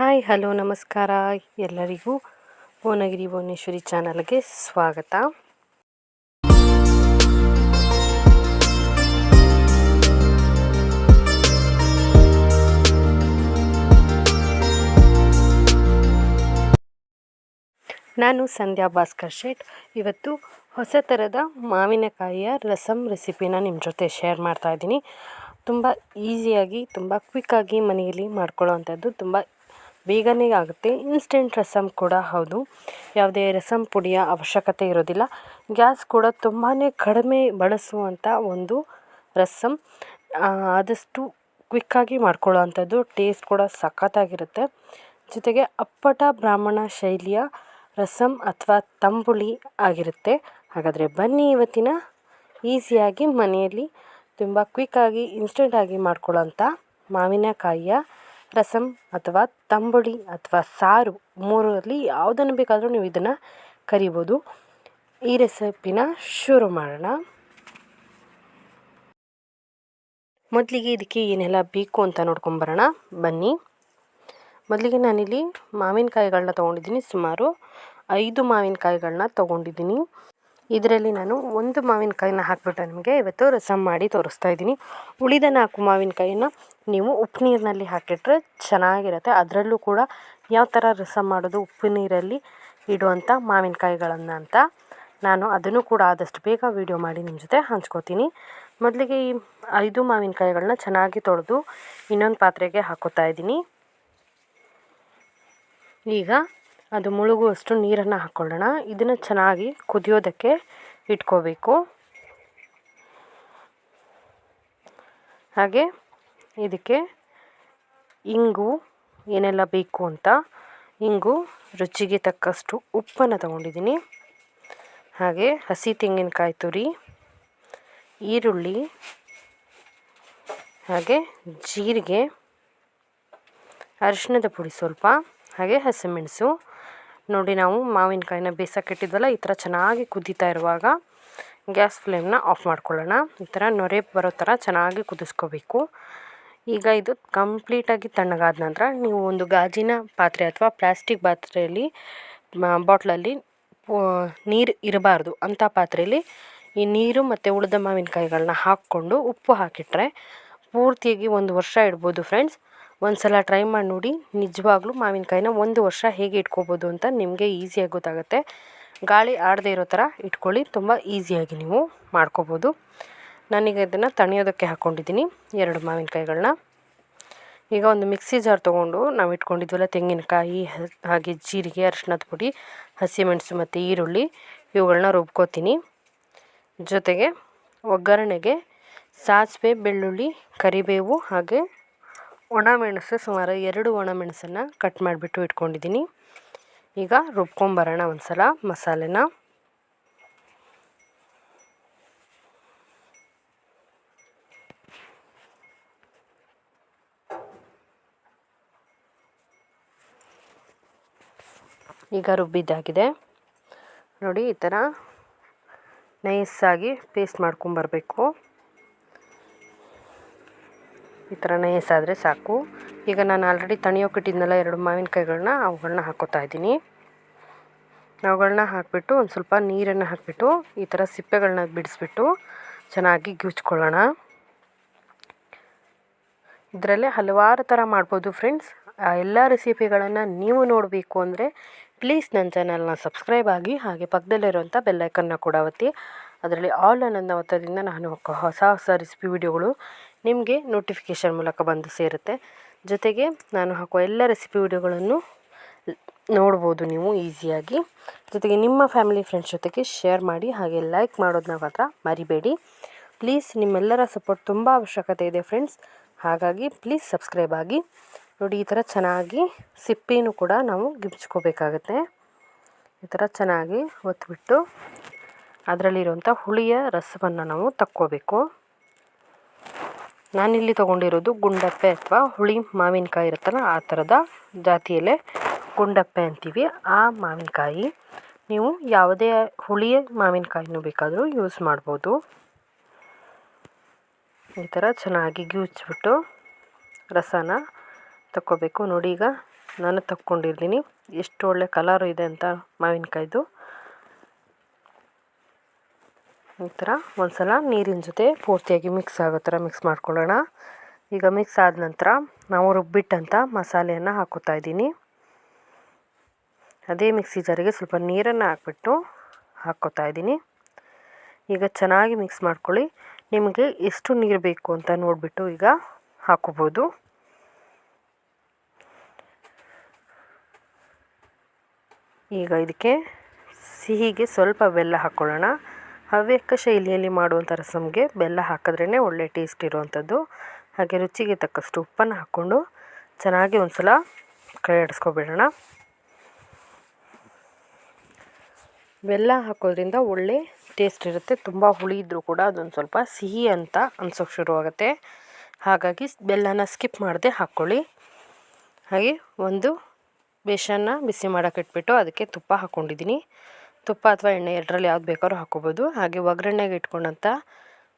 Hi, hello, ನಮಸ್ಕಾರ. ಎಲ್ಲರಿಗೂ ಭುವನಗಿರಿ ಭುವನೇಶ್ವರಿ ಚಾನಲ್ಗೆ ಸ್ವಾಗತ. ನಾನು ಸಂಧ್ಯಾ ಭಾಸ್ಕರ್ ಶೇಟ್. ಇವತ್ತು ಹೊಸ ಥರದ ಮಾವಿನಕಾಯಿಯ ರಸಮ್ ರೆಸಿಪಿನ ನಿಮ್ಮ ಜೊತೆ ಶೇರ್ ಮಾಡ್ತಾ ಇದ್ದೀನಿ. ತುಂಬ ಈಸಿಯಾಗಿ, ತುಂಬ ಕ್ವಿಕ್ಕಾಗಿ ಮನೆಯಲ್ಲಿ ಮಾಡ್ಕೊಳ್ಳೋ ಅಂಥದ್ದು ತುಂಬ ಬೇಗನೆ ಆಗುತ್ತೆ ಇನ್ಸ್ಟೆಂಟ್ ರಸಮ್ ಕೂಡ ಹೌದು. ಯಾವುದೇ ರಸಮ್ ಪುಡಿಯ ಅವಶ್ಯಕತೆ ಇರೋದಿಲ್ಲ. ಗ್ಯಾಸ್ ಕೂಡ ತುಂಬಾ ಕಡಿಮೆ ಬಳಸುವಂಥ ಒಂದು ರಸಮ್ ಆದಷ್ಟು ಕ್ವಿಕ್ಕಾಗಿ ಮಾಡ್ಕೊಳ್ಳೋ ಅಂಥದ್ದು ಟೇಸ್ಟ್ ಕೂಡ ಸಖತ್ತಾಗಿರುತ್ತೆ. ಜೊತೆಗೆ ಅಪ್ಪಟ ಬ್ರಾಹ್ಮಣ ಶೈಲಿಯ ರಸಮ್ ಅಥವಾ ತಂಬುಳಿ ಆಗಿರುತ್ತೆ. ಹಾಗಾದರೆ ಬನ್ನಿ ಇವತ್ತಿನ ಈಸಿಯಾಗಿ ಮನೆಯಲ್ಲಿ ತುಂಬ ಕ್ವಿಕ್ಕಾಗಿ ಇನ್ಸ್ಟೆಂಟಾಗಿ ಮಾಡ್ಕೊಳ್ಳೋಂಥ ಮಾವಿನಕಾಯಿಯ ರಸಮ್ ಅಥವಾ ತಂಬುಳಿ ಅಥವಾ ಸಾರು ಮೂರರಲ್ಲಿ ಯಾವುದನ್ನು ಬೇಕಾದರೂ ನೀವು ಇದನ್ನು ಕರಿಬೋದು. ಈ ರೆಸಿಪಿನ ಶುರು ಮಾಡೋಣ. ಮೊದಲಿಗೆ ಇದಕ್ಕೆ ಏನೆಲ್ಲ ಬೇಕು ಅಂತ ನೋಡ್ಕೊಂಬರೋಣ ಬನ್ನಿ. ಮೊದಲಿಗೆ ನಾನಿಲ್ಲಿ ಮಾವಿನಕಾಯಿಗಳನ್ನ ತೊಗೊಂಡಿದ್ದೀನಿ. ಸುಮಾರು ಐದು ಮಾವಿನಕಾಯಿಗಳನ್ನ ತೊಗೊಂಡಿದ್ದೀನಿ. ಇದರಲ್ಲಿ ನಾನು ಒಂದು ಮಾವಿನಕಾಯಿನ ಹಾಕಿಬಿಟ್ಟು ನಿಮಗೆ ಇವತ್ತು ರಸಮ್ ಮಾಡಿ ತೋರಿಸ್ತಾ ಇದ್ದೀನಿ. ಉಳಿದ ನಾಲ್ಕು ಮಾವಿನಕಾಯಿನ ನೀವು ಉಪ್ಪು ನೀರಿನಲ್ಲಿ ಹಾಕಿಟ್ರೆ ಚೆನ್ನಾಗಿರುತ್ತೆ. ಅದರಲ್ಲೂ ಕೂಡ ಯಾವ ಥರ ರಸ ಮಾಡೋದು ಉಪ್ಪು ನೀರಲ್ಲಿ ಇಡುವಂಥ ಮಾವಿನಕಾಯಿಗಳನ್ನು ಅಂತ ನಾನು ಅದನ್ನು ಕೂಡ ಆದಷ್ಟು ಬೇಗ ವೀಡಿಯೋ ಮಾಡಿ ನಿಮ್ಮ ಜೊತೆ ಹಂಚ್ಕೋತೀನಿ. ಮೊದಲಿಗೆ ಈ ಐದು ಮಾವಿನಕಾಯಿಗಳನ್ನ ಚೆನ್ನಾಗಿ ತೊಳೆದು ಇನ್ನೊಂದು ಪಾತ್ರೆಗೆ ಹಾಕೋತಾ ಇದ್ದೀನಿ. ಈಗ ಅದು ಮುಳುಗುವಷ್ಟು ನೀರನ್ನು ಹಾಕ್ಕೊಳ್ಳೋಣ ಇದನ್ನು ಚೆನ್ನಾಗಿ ಕುದಿಯೋದಕ್ಕೆ ಇಟ್ಕೋಬೇಕು. ಹಾಗೆ ಇದಕ್ಕೆ ಇಂಗು ಏನೆಲ್ಲ ಬೇಕು ಅಂತ, ಇಂಗು ರುಚಿಗೆ ತಕ್ಕಷ್ಟು ಉಪ್ಪನ್ನು ತಗೊಂಡಿದ್ದೀನಿ. ಹಾಗೆ ಹಸಿ ತೆಂಗಿನಕಾಯಿ ತುರಿ, ಈರುಳ್ಳಿ, ಹಾಗೆ ಜೀರಿಗೆ, ಅರಿಶಿಣದ ಪುಡಿ ಸ್ವಲ್ಪ, ಹಾಗೆ ಹಸಿಮೆಣಸು. ನೋಡಿ ನಾವು ಮಾವಿನಕಾಯಿನ ಬೇಯಿಸೋಕ್ಕಿಟ್ಟಿದ್ವಲ್ಲ ಈ ಥರ ಚೆನ್ನಾಗಿ ಕುದೀತಾ ಇರುವಾಗ ಗ್ಯಾಸ್ ಫ್ಲೇಮ್ನ ಆಫ್ ಮಾಡ್ಕೊಳ್ಳೋಣ. ಈ ಥರ ನೊರೆ ಬರೋ ಥರ ಚೆನ್ನಾಗಿ ಕುದಿಸ್ಕೋಬೇಕು. ಈಗ ಇದು ಕಂಪ್ಲೀಟಾಗಿ ತಣ್ಣಗಾದ ನಂತರ ನೀವು ಒಂದು ಗಾಜಿನ ಪಾತ್ರೆ ಅಥವಾ ಪ್ಲಾಸ್ಟಿಕ್ ಪಾತ್ರೆಯಲ್ಲಿ ಬಾಟ್ಲಲ್ಲಿ ನೀರು ಇರಬಾರ್ದು. ಅಂಥ ಪಾತ್ರೆಯಲ್ಲಿ ಈ ನೀರು ಮತ್ತು ಉಳಿದ ಮಾವಿನಕಾಯಿಗಳನ್ನ ಹಾಕ್ಕೊಂಡು ಉಪ್ಪು ಹಾಕಿಟ್ರೆ ಪೂರ್ತಿಯಾಗಿ ಒಂದು ವರ್ಷ ಇಡ್ಬೋದು ಫ್ರೆಂಡ್ಸ್. ಒಂದು ಸಲ ಟ್ರೈ ಮಾಡಿ ನೋಡಿ. ನಿಜವಾಗ್ಲೂ ಮಾವಿನಕಾಯಿನ ಒಂದು ವರ್ಷ ಹೇಗೆ ಇಟ್ಕೋಬೋದು ಅಂತ ನಿಮಗೆ ಈಸಿಯಾಗಿ ಗೊತ್ತಾಗುತ್ತೆ. ಗಾಳಿ ಆಡದೇ ಇರೋ ಥರ ಇಟ್ಕೊಳ್ಳಿ. ತುಂಬ ಈಸಿಯಾಗಿ ನೀವು ಮಾಡ್ಕೋಬೋದು. ನಾನೀಗ ಇದನ್ನು ತಣಿಯೋದಕ್ಕೆ ಹಾಕ್ಕೊಂಡಿದ್ದೀನಿ ಎರಡು ಮಾವಿನಕಾಯಿಗಳನ್ನ ಈಗ ಒಂದು ಮಿಕ್ಸಿ ಜಾರ್ ತೊಗೊಂಡು ನಾವು ಇಟ್ಕೊಂಡಿದ್ವಲ್ಲ ತೆಂಗಿನಕಾಯಿ, ಹಾಗೆ ಜೀರಿಗೆ, ಅರಿಶಿಣದ ಪುಡಿ, ಹಸಿಮೆಣಸು ಮತ್ತು ಈರುಳ್ಳಿ ಇವುಗಳನ್ನ ರುಬ್ಕೋತೀನಿ. ಜೊತೆಗೆ ಒಗ್ಗರಣೆಗೆ ಸಾಸಿವೆ, ಬೆಳ್ಳುಳ್ಳಿ, ಕರಿಬೇವು ಹಾಗೆ ಒಣಮೆಣಸು ಸುಮಾರು ಎರಡು ಒಣಮೆಣಸನ್ನು ಕಟ್ ಮಾಡಿಬಿಟ್ಟು ಇಟ್ಕೊಂಡಿದ್ದೀನಿ. ಈಗ ರುಬ್ಕೊಂಬರೋಣ ಒಂದು ಸಲ ಮಸಾಲೆನ. ಈಗ ರುಬ್ಬಿದ್ದಾಗಿದೆ. ನೋಡಿ, ಈ ಥರ ನೈಸಾಗಿ ಪೇಸ್ಟ್ ಮಾಡ್ಕೊಂಬರ್ಬೇಕು. ಈ ಥರ ನೈಸಾದರೆ ಸಾಕು. ಈಗ ನಾನು ಆಲ್ರೆಡಿ ತಣಿಯೋಕ್ಕಿಟ್ಟಿದ್ನಲ್ಲ ಎರಡು ಮಾವಿನಕಾಯಿಗಳನ್ನ ಅವುಗಳನ್ನ ಹಾಕೋತಾ ಇದ್ದೀನಿ. ಅವುಗಳನ್ನ ಹಾಕಿಬಿಟ್ಟು ಒಂದು ಸ್ವಲ್ಪ ನೀರನ್ನು ಹಾಕಿಬಿಟ್ಟು ಈ ಥರ ಸಿಪ್ಪೆಗಳನ್ನ ಬಿಡಿಸ್ಬಿಟ್ಟು ಚೆನ್ನಾಗಿ ಗಿಚ್ಕೊಳ್ಳೋಣ ಇದರಲ್ಲೇ ಹಲವಾರು ಥರ ಮಾಡ್ಬೋದು ಫ್ರೆಂಡ್ಸ್. ಎಲ್ಲ ರೆಸಿಪಿಗಳನ್ನು ನೀವು ನೋಡಬೇಕು ಅಂದರೆ ಪ್ಲೀಸ್ ನನ್ನ ಚಾನಲ್ನ ಸಬ್ಸ್ಕ್ರೈಬ್ ಆಗಿ ಹಾಗೆ ಪಕ್ಕದಲ್ಲಿರುವಂಥ ಬೆಲ್ಲೈಕನ್ನ ಕೂಡ ಒತ್ತಿ. ಅದರಲ್ಲಿ ಆಲ್ ಅನ್ನೋದನ್ನ ಒತ್ತೋದ್ರಿಂದ ನಾನು ಹೊಸ ಹೊಸ ರೆಸಿಪಿ ವಿಡಿಯೋಗಳು ನಿಮಗೆ ನೋಟಿಫಿಕೇಷನ್ ಮೂಲಕ ಬಂದು ಸೇರುತ್ತೆ. ಜೊತೆಗೆ ನಾನು ಹಾಕುವ ಎಲ್ಲ ರೆಸಿಪಿ ವಿಡಿಯೋಗಳನ್ನು ನೋಡ್ಬೋದು ನೀವು ಈಸಿಯಾಗಿ. ಜೊತೆಗೆ ನಿಮ್ಮ ಫ್ಯಾಮಿಲಿ ಫ್ರೆಂಡ್ಸ್ ಜೊತೆಗೆ ಶೇರ್ ಮಾಡಿ ಹಾಗೆ ಲೈಕ್ ಮಾಡೋದನ್ನ ಮಾತ್ರ ಮರಿಬೇಡಿ. ಪ್ಲೀಸ್ ನಿಮ್ಮೆಲ್ಲರ ಸಪೋರ್ಟ್ ತುಂಬ ಅವಶ್ಯಕತೆ ಇದೆ ಫ್ರೆಂಡ್ಸ್. ಹಾಗಾಗಿ ಪ್ಲೀಸ್ ಸಬ್ಸ್ಕ್ರೈಬ್ ಆಗಿ. ನೋಡಿ, ಈ ಥರ ಚೆನ್ನಾಗಿ ಸಿಪ್ಪಿನೂ ಕೂಡ ನಾವು ಗಿಬ್ಚ್ಕೋಬೇಕಾಗತ್ತೆ ಈ ಥರ ಚೆನ್ನಾಗಿ ಒತ್ತಿಬಿಟ್ಟು ಅದರಲ್ಲಿರುವಂಥ ಹುಳಿಯ ರಸವನ್ನು ನಾವು ತಕ್ಕೋಬೇಕು. ನಾನಿಲ್ಲಿ ತೊಗೊಂಡಿರೋದು ಗುಂಡಪ್ಪೆ ಅಥವಾ ಹುಳಿ ಮಾವಿನಕಾಯಿ ಇರುತ್ತಲ್ಲ, ಆ ಥರದ ಜಾತಿಯಲ್ಲೇ ಗುಂಡಪ್ಪೆ ಅಂತೀವಿ. ಆ ಮಾವಿನಕಾಯಿ ನೀವು ಯಾವುದೇ ಹುಳಿಯ ಮಾವಿನಕಾಯಿನೂ ಬೇಕಾದರೂ ಯೂಸ್ ಮಾಡ್ಬೋದು. ಈ ಥರ ಚೆನ್ನಾಗಿ ಗಿಚ್ಬಿಟ್ಟು ರಸನ ತಕ್ಕೋಬೇಕು. ನೋಡಿ ಈಗ ನಾನು ತಕ್ಕೊಂಡಿರ್ತೀನಿ. ಎಷ್ಟು ಒಳ್ಳೆ ಕಲರು ಇದೆ ಅಂತ ಮಾವಿನಕಾಯ್ದು. ಈ ಥರ ಒಂದು ಸಲ ನೀರಿನ ಜೊತೆ ಪೂರ್ತಿಯಾಗಿ ಮಿಕ್ಸ್ ಆಗೋ ಥರ ಮಿಕ್ಸ್ ಮಾಡ್ಕೊಳ್ಳೋಣ. ಈಗ ಮಿಕ್ಸ್ ಆದ ನಂತರ ನಾವು ರುಬ್ಬಿಟ್ಟಂಥ ಮಸಾಲೆಯನ್ನು ಹಾಕೋತಾ ಇದ್ದೀನಿ. ಅದೇ ಮಿಕ್ಸಿ ಜಾರಿಗೆ ಸ್ವಲ್ಪ ನೀರನ್ನು ಹಾಕ್ಬಿಟ್ಟು ಹಾಕ್ಕೋತಾ ಇದ್ದೀನಿ. ಈಗ ಚೆನ್ನಾಗಿ ಮಿಕ್ಸ್ ಮಾಡ್ಕೊಳ್ಳಿ. ನಿಮಗೆ ಎಷ್ಟು ನೀರು ಬೇಕು ಅಂತ ನೋಡಿಬಿಟ್ಟು ಈಗ ಹಾಕೋಬೋದು ಈಗ ಇದಕ್ಕೆ ಸಿಹಿಗೆ ಸ್ವಲ್ಪ ಬೆಲ್ಲ ಹಾಕ್ಕೊಳ್ಳೋಣ ಹವ್ಯಕ ಶೈಲಿಯಲ್ಲಿ ಮಾಡುವಂಥ ರಸಮ್ಗೆ ಬೆಲ್ಲ ಹಾಕಿದ್ರೇ ಒಳ್ಳೆ ಟೇಸ್ಟ್ ಇರುವಂಥದ್ದು. ಹಾಗೆ ರುಚಿಗೆ ತಕ್ಕಷ್ಟು ಉಪ್ಪನ್ನು ಹಾಕ್ಕೊಂಡು ಚೆನ್ನಾಗಿ ಒಂದು ಸಲ ಕೈ ಆಡಿಸ್ಕೊಬಿಡೋಣ ಬೆಲ್ಲ ಹಾಕೋದ್ರಿಂದ ಒಳ್ಳೆ ಟೇಸ್ಟ್ ಇರುತ್ತೆ. ತುಂಬ ಹುಳಿ ಇದ್ದರೂ ಕೂಡ ಅದೊಂದು ಸ್ವಲ್ಪ ಸಿಹಿ ಅಂತ ಅನ್ಸೋಕ್ಕೆ ಶುರುವಾಗುತ್ತೆ. ಹಾಗಾಗಿ ಬೆಲ್ಲನ ಸ್ಕಿಪ್ ಮಾಡದೆ ಹಾಕ್ಕೊಳ್ಳಿ. ಹಾಗೆ ಒಂದು ಬೇಷನ್ನ ಬಿಸಿ ಮಾಡೋಕೆ ಇಟ್ಬಿಟ್ಟು ಅದಕ್ಕೆ ತುಪ್ಪ ಹಾಕ್ಕೊಂಡಿದ್ದೀನಿ ತುಪ್ಪ ಅಥವಾ ಎಣ್ಣೆ ಎರಡರಲ್ಲಿ ಯಾವ್ದು ಬೇಕಾದ್ರೂ ಹಾಕ್ಕೋಬೋದು. ಹಾಗೆ ಒಗ್ಗರಣೆಗೆ ಇಟ್ಕೊಂಡಂಥ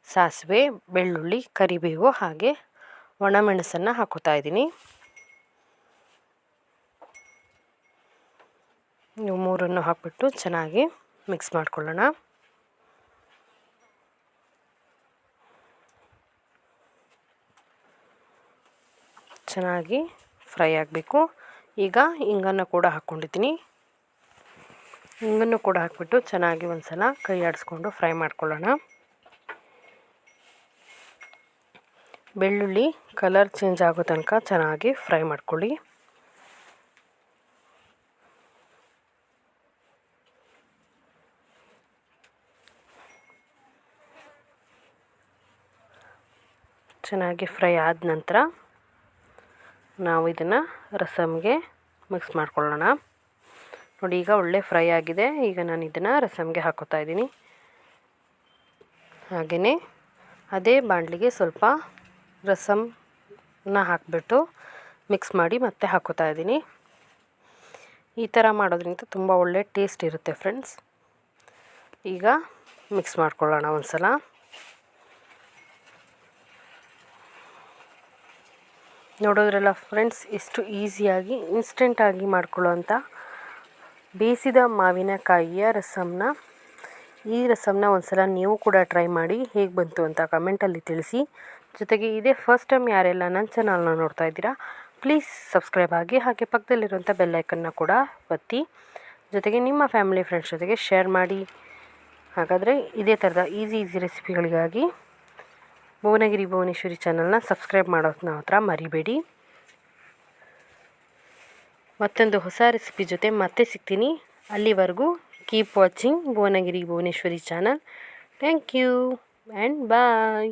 ಸಾಸಿವೆ, ಬೆಳ್ಳುಳ್ಳಿ, ಕರಿಬೇವು ಹಾಗೆ ಒಣಮೆಣಸನ್ನು ಹಾಕೋತಾ ಇದ್ದೀನಿ. ಇವು ಮೂರನ್ನು ಹಾಕ್ಬಿಟ್ಟು ಚೆನ್ನಾಗಿ ಮಿಕ್ಸ್ ಮಾಡ್ಕೊಳ್ಳೋಣ. ಚೆನ್ನಾಗಿ ಫ್ರೈ ಆಗಬೇಕು. ಈಗ ಹಿಂಗನ್ನು ಕೂಡ ಹಾಕ್ಕೊಂಡಿದ್ದೀನಿ. ಹಿಂಗನ್ನು ಕೂಡ ಹಾಕ್ಬಿಟ್ಟು ಚೆನ್ನಾಗಿ ಒಂದು ಸಲ ಕೈ ಆಡಿಸ್ಕೊಂಡು ಫ್ರೈ ಮಾಡ್ಕೊಳ್ಳೋಣ. ಬೆಳ್ಳುಳ್ಳಿ ಕಲರ್ ಚೇಂಜ್ ಆಗೋ ತನಕ ಚೆನ್ನಾಗಿ ಫ್ರೈ ಮಾಡ್ಕೊಳ್ಳಿ. ಚೆನ್ನಾಗಿ ಫ್ರೈ ಆದ ನಂತರ ನಾವು ಇದನ್ನು ರಸಮ್ಗೆ ಮಿಕ್ಸ್ ಮಾಡ್ಕೊಳ್ಳೋಣ. ನೋಡಿ, ಈಗ ಒಳ್ಳೆ ಫ್ರೈ ಆಗಿದೆ. ಈಗ ನಾನು ಇದನ್ನು ರಸಮ್ಗೆ ಹಾಕೋತಾ ಇದ್ದೀನಿ. ಹಾಗೆಯೇ ಅದೇ ಬಾಣಲಿಗೆ ಸ್ವಲ್ಪ ರಸಮ್ನ ಹಾಕಿಬಿಟ್ಟು ಮಿಕ್ಸ್ ಮಾಡಿ ಮತ್ತೆ ಹಾಕೋತಾ ಇದ್ದೀನಿ. ಈ ಥರ ಮಾಡೋದ್ರಿಂದ ತುಂಬ ಒಳ್ಳೆ ಟೇಸ್ಟ್ ಇರುತ್ತೆ ಫ್ರೆಂಡ್ಸ್ ಈಗ ಮಿಕ್ಸ್ ಮಾಡ್ಕೊಳ್ಳೋಣ ಒಂದು ಸಲ ನೋಡೋದ್ರಲ್ಲ ಫ್ರೆಂಡ್ಸ್ ಎಷ್ಟು ಈಸಿಯಾಗಿ ಇನ್ಸ್ಟೆಂಟಾಗಿ ಮಾಡ್ಕೊಳ್ಳೋವಂಥ ಬೇಯಿಸಿದ ಮಾವಿನಕಾಯಿಯ ರಸಮ್ನ. ಈ ರಸಮ್ನ ಒಂದು ಸಲ ನೀವು ಕೂಡ ಟ್ರೈ ಮಾಡಿ ಹೇಗೆ ಬಂತು ಅಂತ ಕಮೆಂಟಲ್ಲಿ ತಿಳಿಸಿ. ಜೊತೆಗೆ ಇದೇ ಫಸ್ಟ್ ಟೈಮ್ ಯಾರೆಲ್ಲ ನನ್ನ ಚಾನಲ್ನ ನೋಡ್ತಾ ಇದ್ದೀರಾ ಪ್ಲೀಸ್ ಸಬ್ಸ್ಕ್ರೈಬ್ ಆಗಿ ಹಾಗೆ ಪಕ್ಕದಲ್ಲಿರುವಂಥ ಬೆಲ್ಲೈಕನ್ನ ಕೂಡ ಒತ್ತಿ. ಜೊತೆಗೆ ನಿಮ್ಮ ಫ್ಯಾಮಿಲಿ ಫ್ರೆಂಡ್ಸ್ ಜೊತೆಗೆ ಶೇರ್ ಮಾಡಿ. ಹಾಗಾದರೆ ಇದೇ ಥರದ ಈಸಿ ಈಸಿ ರೆಸಿಪಿಗಳಿಗಾಗಿ ಭುವನಗಿರಿ ಭುವನೇಶ್ವರಿ ಚಾನಲ್ನ ಸಬ್ಸ್ಕ್ರೈಬ್ ಮಾಡೋದನ್ನ ಹತ್ರ ಮರಿಬೇಡಿ. ಮತ್ತೊಂದು ಹೊಸ ರೆಸಿಪಿ ಜೊತೆ ಮತ್ತೆ ಸಿಗ್ತೀನಿ. ಅಲ್ಲಿವರೆಗೂ keep watching Bhuvanagiri Bhuvaneshwari channel. Thank you and bye